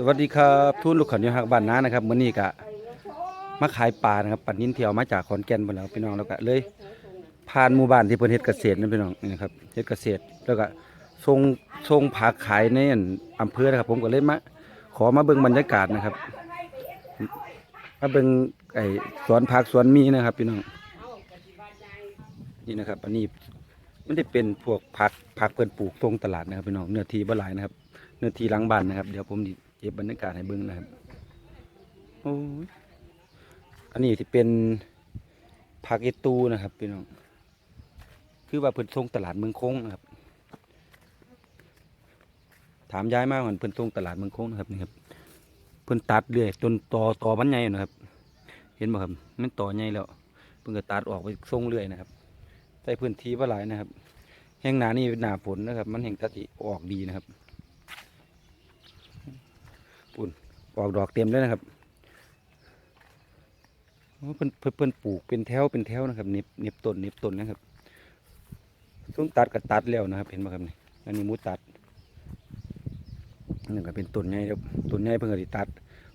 สวัสดีครับทุนลูกขันยหักบ้านน้านะครับมื้อนี้กะมาขายปลานะครับปัดนินเที่ยวมาจากขอนแก่นหมดแล้วพี่น้องแล้วก็เลยผ่านหมู่บ้านที่เพิ่นเฮ็ดเกษตรนั่นพี่น้องนี่นะครับเฮ็ดเกษตรแล้วก็ส่งส่งผักขายในอั่นอำเภอนะครับ ผมก็เลยมาขอมาเบิ่งบรรยากาศนะครับมาเบิ่งไอ้สวนผักสวนมีนะครับ พี่น้องนี่นะครับอันนี้มันได้เป็นพวกผักผักเพิ่นปลูกตรงตลาดนะครับพี่น้องเนื้อที่บ่หลายนะครับเนื้อที่หลังบ้านนะครับ เดี๋ยวผมดิ เก็บบรรยากาศให้เบิ่งนะครับโอ้ยอันนี้ที่เป็นผักเอตูนะครับพี่น้องคือว่าเพิ่นส่งตลาดเมืองคงนะครับ ถามย้ายมากกว่าเพิ่นส่งตลาดเมืองคงนะครับนี่ครับเพิ่นตัดเรื่อยจนต่อต่อมันใหญ่นะครับ เห็นบ่ครับมันต่อใหญ่แล้วเพิ่นก็ตัดออกไปส่งเรื่อยนะครับใส่พื้นที่บ่หลายนะครับ แห้งหนานี่หนาฝนนะครับ มันแห้งตัดสิออกดีนะครับ ปุ่นออกดอกเต็มเลยนะครับโอ้เพิ่นเพิ่นเพิ่นปลูกเป็นแถวเป็นแถวนะครับเน็บเน็บต้นเน็บต้นนะครับช่วงตัดก็ตัดแล้วนะครับ เห็นไหมครับนี่อันนี้มูตัดนี่ก็เป็นต้นใหญ่ครับต้นใหญ่เพิ่งก็สิตัด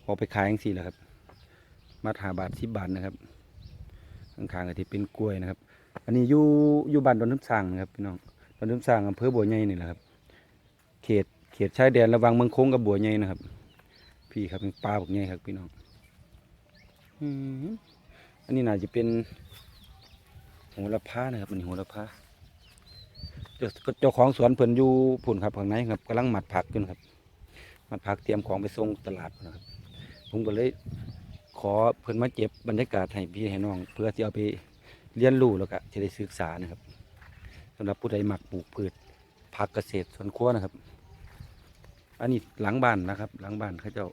ออกไปขายจังซี่แหละครับ มาหาบาทสิบบาทนะครับข้างๆก็ที่เป็นกล้วยนะครับ อันนี้อยู่อยู่บ้านดอนน้ำสร้างนะครับพี่น้องดอนน้ำสร้างอำเภอบัวใหญ่นี่แหละครับ เขตเขตชายแดนระหว่างเมืองคงกับบัวใหญ่นะครับ พี่ครับเป็นปลาพวกนี้ครับพี่น้องอืมอันนี้น่าจะเป็นโหระพานะครับมันโหระพาเจ้าเจ้าของสวนเพิ่นอยู่ผุ่นครับข้างในครับกำลังหมัดผักอยู่นะครับหมัดผักเตรียมของไปส่งตลาดนะครับผมก็เลยขอเพิ่นมาเก็บบรรยากาศให้พี่ให้น้อง เพื่อที่เอาไปเรียนรู้แล้วก็จะได้ศึกษานะครับสำหรับผู้ใดหมักปลูกพืชผักเกษตรสวนครัวนะครับ อันนี้หลังบ้านนะครับ หลังบ้านเขาเจ้า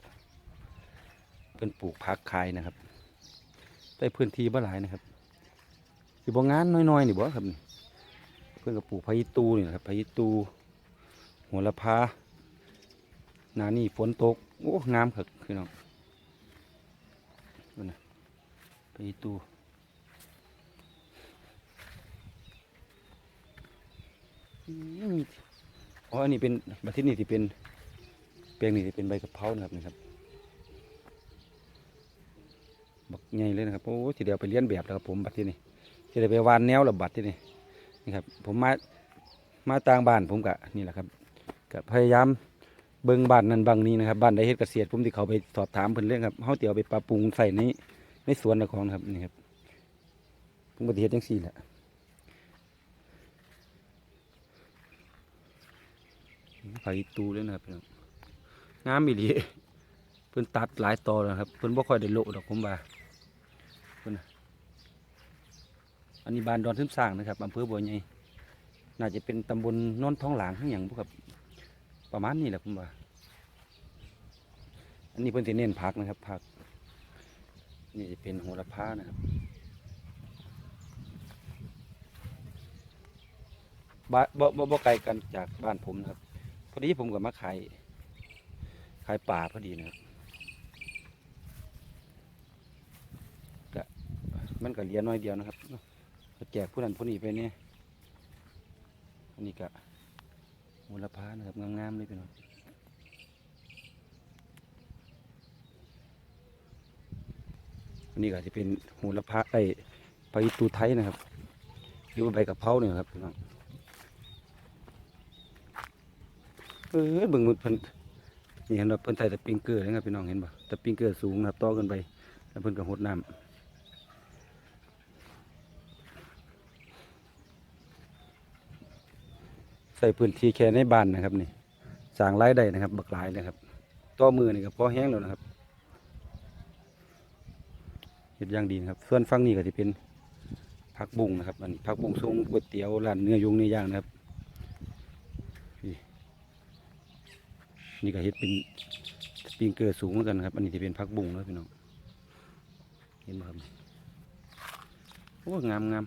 เป็นปลูกผักขายนะครับได้พื้นที่บ่หลายนะครับสิบ่งานน้อยๆนี่บ่ครับนี่เพื่อนกับปลูกพายิตูนี่นะครับพายิตูหัวละพาหนานี่ฝนตกโอ้งามครับพี่น้องดูนะพายิตูอ๋ออันนี้เป็นบัดที่นี่ที่เป็น ปียงนี่จะเป็นใบกะเพรานะครับนี่ครับบักใหญ่เลยนะครับโอ้ทีเดียวไปเลี้ยนแบบแล้วครับผมบัดที่นี่ทีเดียวไปวานแนวแล้วบัดที่นี่นี่ครับผมมามาต่างบ้านผมกะนี่แหละครับกะพยายามเบิ่งบ้านนั้นบางนี้นะครับบ้านใดเฮ็ดเกษตรผมที่เขาไปสอบถามเพิ่นเรื่องครับเฮาเตี๋ยวไปปรับปรุงใส่ในในสวนของครับนี่ครับผมก็สิเฮ็ดจังซี่แหละไผ่ตูเลยนะครับ งามอีหลีเพิ่นตัดหลายตอแล้วครับเพิ่นบ่ค่อยได้โลดอกผมว่าเพิ่นอันนี้บ้านดอนทึมสร้างนะครับอำเภอบัวใหญ่น่าจะเป็นตำบลโนนท้องหลางทั้งอย่างพวกครับประมาณนี้แหละผมว่า อันนี้เพิ่นสิเน้นผักนะครับผัก นี่จะเป็นโหระพานะครับ บ้านบ่บ่บ่ไกลกันจากบ้านผมนะครับพอดีผมก็มาขาย ขายป่าพอดีนะครับก็มันก็เลี้ยน้อยเดียวนะครับแจกผู้นั้นผู้นี้ไปเนี่ยอันนี้ก็มูลค่านะครับงามๆเลยพี่น้องอันนี้ก็จะเป็นหูละพาไอ้ไปตูไทยนะครับหรือว่าใบกะเพราเนี่ยครับพี่น้องเออเบิ่งมันเพิ่ นี่เห็นว่าเพิ่นใส่ตะปิงเกอร์นะครับพี่น้องเห็นบ่ตะปิงเกอร์สูงนะครับต่อขึ้นไปแล้วเพิ่นก็หดน้ำใส่พื้นที่แค่ในบ้านนะครับนี่สางไรายได้นะครับ บักหลายนะครับต่อมือนี่ก็พอแห้งแล้วนะครับเฮ็ดย่างดีนะครับ ส่วนฝั่งนี้ก็จะเป็นผักบุ้งนะครับอันนี้ผักบุ้งทรงก๋วยเตี๋ยวร้านเนื้อยุงเนื้อย่างนะครับนี่ นี่ก็เฮ็ดเป็นสปริงเกอร์สูงแล้วกันครับ อันนี้จะเป็นพักบุ้งแล้วพี่น้อง เห็นไหมครับโอ้งามงาม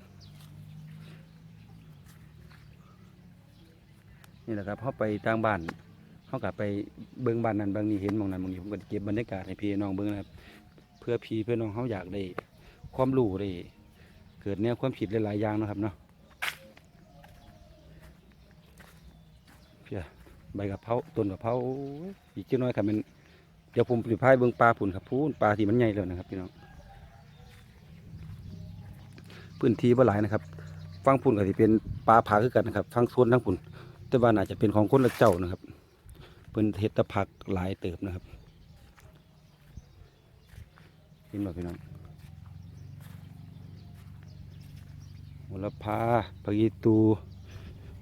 นี่แหละครับเขาไปต่างบ้านเขากลับไปเบิ้องบ้านนั้นบางนี้เห็นมองนั้นบางนี้ผมก็เก็บบรรยากาศให้พี่น้องเบิ้องนะครับ เพื่อพี่เพื่อน้องเขาอยากได้ความรู้ได้เกิดแนวความคิดหลายๆอย่างนะครับเนาะเพื่อ ใบกะเพราต้นกะเพราอีกจักน้อยครับมันเดี๋ยวผมไปพายเบิ่งปลาพุ่นครับพูนปลาที่มันใหญ่แล้วนะครับพี่น้องพื้นที่บ่หลายนะครับฟังพุ่นก็สิเป็นปลาผาคือกันนะครับฟังโซนทั้งพุ่นแต่ว่าน่าจะเป็นของคนละเจ้านะครับเพิ่นเฮ็ดตะผักหลายเติบนะครับเห็นบ่พี่น้องโหระพาผักอีตู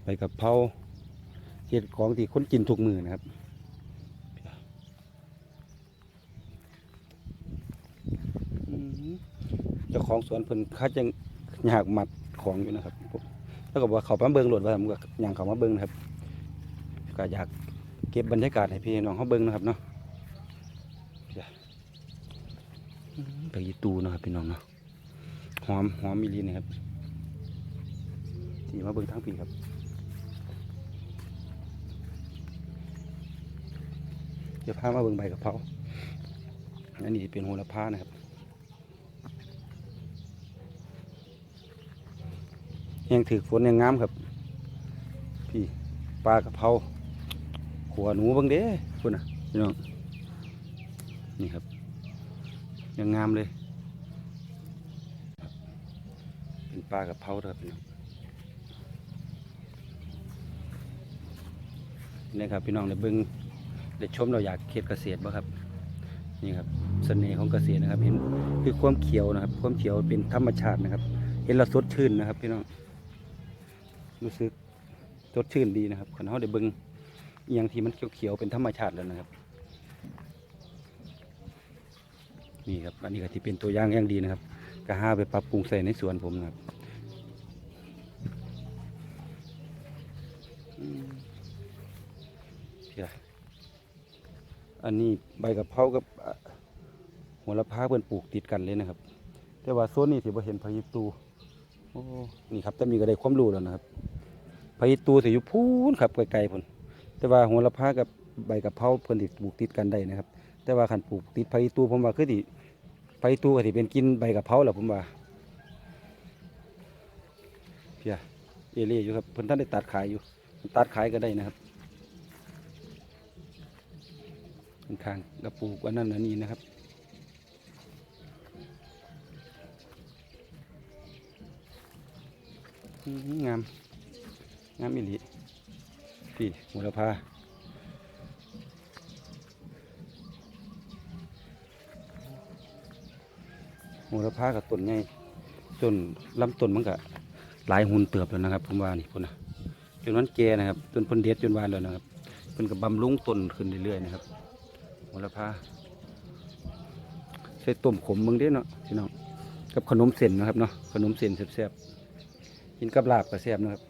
ใบกะเพรา เฮ็ดของที่คนกินทุกมื้อนะครับอืมเจ้าของสวนเพิ่นเขาจังอยากมัดของอยู่นะครับผมแล้วก็บอกว่าเขามาเบิ่งโหลดว่าผมก็ย่างเขามาเบิ่งนะครับ ก็อยากเก็บบรรยากาศให้พี่น้องเขาเบิ่งนะครับเนาะจ้ะอืมไปยีตูเนาะครับพี่น้องเนาะหอมหอมมิลีนะครับที่มาเบิ่งทั้งปีครับ เดี๋ยวพามาเบิ่งใบกะเพราอันนี้เป็นโหระพานะครับยังถือฝนยังงามครับ พี่ปลากระเพราขัวหนูบางเด้คุณน่ะพี่น้องนี่ครับ ยังงามเลย เป็นปลากระเพราครับพี่น้องนี่ครับพี่น้องได้เบิ่ง ได้ชมเราอยากเขตเกษตรบ่ครับนี่ครับเสน่ห์ของเกษตรนะครับ เห็นคือความเขียวนะครับ ความเขียวเป็นธรรมชาตินะครับ เห็นเราสดชื่นนะครับพี่น้องรู้สึกสดชื่นดีนะครับขันเขาได้เบิ่งอย่างที่มันเขียวๆเป็นธรรมชาติแล้วนะครับนี่ครับอันนี้ก็ที่เป็นตัวอย่างอย่างดีนะครับก็ห้าไปปรับปรุงใส่ในสวนผมนะครับเพีย อันนี้ใบกะเพรากับหัวละพาเพิ่นปลูกติดกันเลยนะครับ แต่ว่าโซนนี้สิบ่เห็นพายุตูโอ้นี่ครับแต่มีก็ได้ความรู้แล้วนะครับพายิตูสิอยู่พูนครับไกลๆพุ่นแต่ว่าหัวละพากับใบกะเพราเพิ่นสิดปลูกติดกันได้นะครับ แต่ว่าคันปลูกติดพายิตูผมว่าคือสิพายิตูก็สิเป็นกินใบกะเพราแหละผมว่าเพียเอเล่อยู่ครับเพิ่อนท่านได้ตัดขายอยู่ตัดขายก็ได้นะครับ ข้างกับปลูกอันนั้นอันนี้นะครับ งาม งามอิลิพี่หัวละพาหัวละพากับต้นใหญ่ต้นลำต้นมันก็หลายหุ่นเติบแล้วนะครับผมว่านี่พุ่นนะจนมันแก่นะครับ จนพิ่นเด็ดจนวานแล้วนะครับเพิ่นก็บำรุงต้นขึ้นเรื่อยๆนะครับ หัวละพาใส่ต้มขมเบิ่งเด้เนาะพี่น้องกับขนมเส้นนะครับเนาะขนมเส้นแซ่บๆกินกับลาบก็แซ่บนะครับ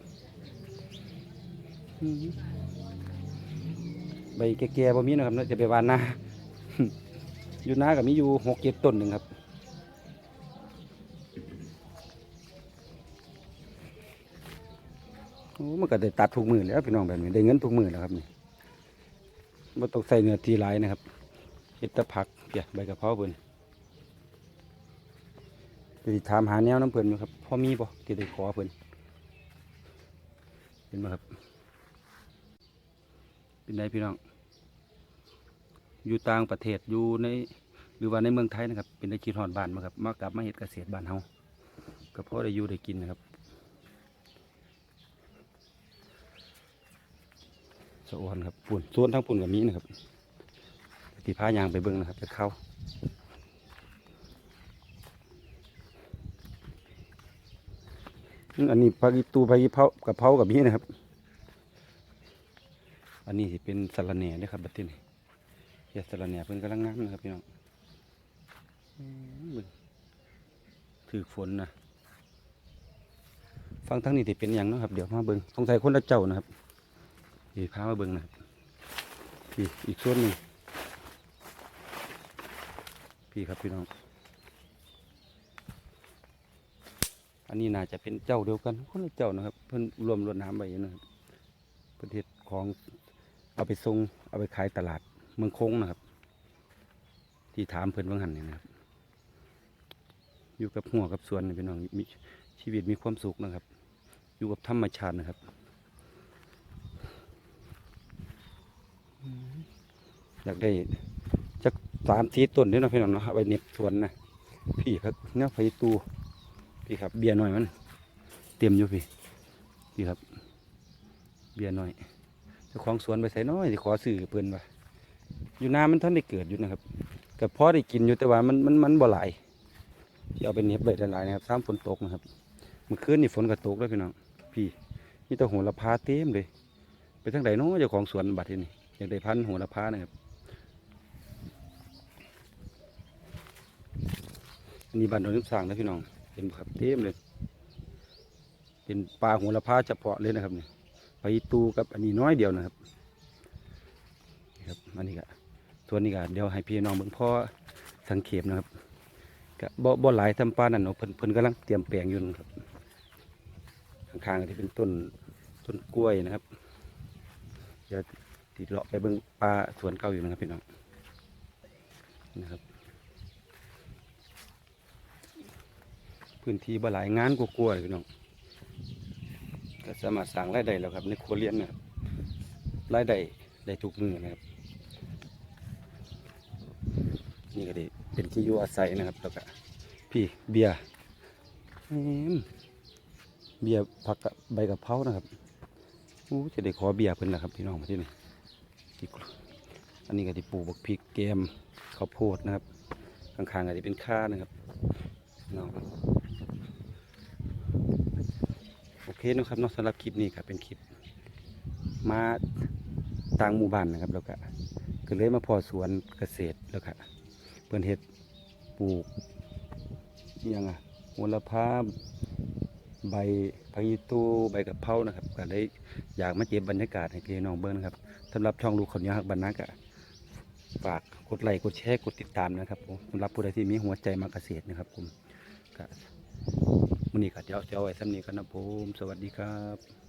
ใบแก่ๆบ่มีนะครับเนาะจะไปวานนาอยู่นาก็มีอยู่หกเจ็ดต้นหนึ่งครับโอ้มันก็ได้ตัดทุกมือแล้วพี่น้องแบบนี้ได้เงินทุกมือแล้วครับนี่ บ่ต้องใส่เนื้อทีหลายนะครับเห็ดตะผักเปียใบกระเพราเพิ่นจะสิถามหาแนวน้ำเพิ่นอยู่ครับพอมีบ่ที่ได้ขอเพิ่นเห็นไหมครับ เป็นไงพี่น้อง อยู่ต่างประเทศอยู่ในหรือว่าในเมืองไทยนะครับ เป็นได้คิดฮอดบ้านมาครับ มากลับมาเฮ็ดเกษตรบ้านเฮาก็เพาะได้อยู่ได้กินนะครับสะอวนครับปุ่นส่วนทั้งปุ่นกับมีนะครับตีผ้ายางไปเบิ้งนะครับ จะเข้าอันนี้ปาอีตูปาอีเผากะเพรากับมีนะครับ อันนี้สิเป็นสะระแหน่ด้อครับบัดนี้เฮ็ดสะระแหน่เพิ่นกำลังงามนะครับพี่น้องถือฝนนะฟังทั้งนี้สิเป็นหยังนะครับ เดี๋ยวมาเบิ่งสงสัยคนละเจ้านะครับ นี่พามาเบิ่งนะพี่อีกส่วนหนึ่งพี่ครับพี่น้อง อันนี้น่าจะเป็นเจ้าเดียวกันคนละเจ้านะครับ เพิ่นรวมรวดน้ำไว้อยู่นะครับประเทศของเอาไปส่งเอาไปขายตลาดเมืองคงนะครับ ที่ถามเพิ่นว่างหันเนี่ยนะครับ อยู่กับหัวกับสวนนี่พี่น้องมีชีวิตมีความสุขนะครับ อยู่กับธรรมชาตินะครับ อยากได้จักสามสี่ต้นนี่นะพี่น้องเนาะไว้เน็บสวนนะพี่ครับเนาะไฟตูพี่ครับ เบียร์หน่อยมันเต็มอยู่พี่ พี่ครับ เบียร์หน่อยเจ้าของสวนไปใส่น้อยสิขอซื้อเพิ่อนว่าอยู่น้ามันท่านได้เกิดอยู่นะครับก็พอได้กินอยู่แต่ว่ามันมันมันบ่หลายที่เอาไปเน็บไว้หลายนะครับซ้ำฝนตกนะครับเมื่อคืนนี่ฝนก็ตกแล้วพี่น้องพี่นี่ตัวโหระพาเต็มเลย ไปทางไหนเนาะเจ้าของสวนบัดที่นี่ากได้พันธุ์โหระพานะครับอันนี้บ้านดอนน้ำสร้างนะพี่น้องเห็นบ่ครับเต็มเลย เป็นปลาโหระพาเฉพาะเลยนะครับเนี่ยไปตูกับอันนี้น้อยเดียวนะครับนี่ครับอันนี้ก็ส่วนนี้ก็เดี๋ยวให้พี่น้องเบิ่งพ่อสังเขปนะครับก็บ่บ่หลายทำปลานั่นเนาะเพิ่นเพิ่นกำลังเตรียมแปลงอยู่นะครับข้างๆที่เป็นต้นต้นกล้วยนะครับเดี๋ยว ติดเลาะไปเบิ่งปลาสวนเก่าอยู่นะครับพี่น้องนะครับ พื้นที่บ่หลายงานกลัวๆเลยพี่น้องก็สามารถสร้างรายได้แล้วครับ ในครัวเรือนนะครับรายได้ได้ทุกมือนะครับ นี่ก็ดีเป็นที่อยู่อาศัยนะครับแล้วก็พี่เบียร์เบียร์ผักใบกะเพรานะครับอู้จะได้ขอเบียร์เพิ่นละครับพี่น้องมาที่นี่ ที่อันนี้ก็ที่ปลูกบักพริกแกมข้าวโพดนะครับข้างๆก็จะเป็นข้านะครับน้องโอเคนะครับนาะสำหรับคลิปนี้ครับเป็นคลิป มาต่างหมู่บ้านนะครับแล้วก็ก็เลยมาพอสวนเกษตรแล้วก็เพิ่นเฮ็ดปลูกยังอะโหระพาใบพายิตูใบกะเพรานะครับ ก็เลยอยากมาเก็บบรรยากาศให้พี่น้องเบิ่งนะครับ สำหรับช่องลูกขนยาหักบรรณักะฝากกดไลค์กดแชร์กดติดตามนะครับผมสำหรับผู้ใดที่มีหัวใจมาเกษตรนะครับผมก็มันนี้ก็เดี๋ยวจะเอาไว้สำนีกันนะผมสวัสดีครับ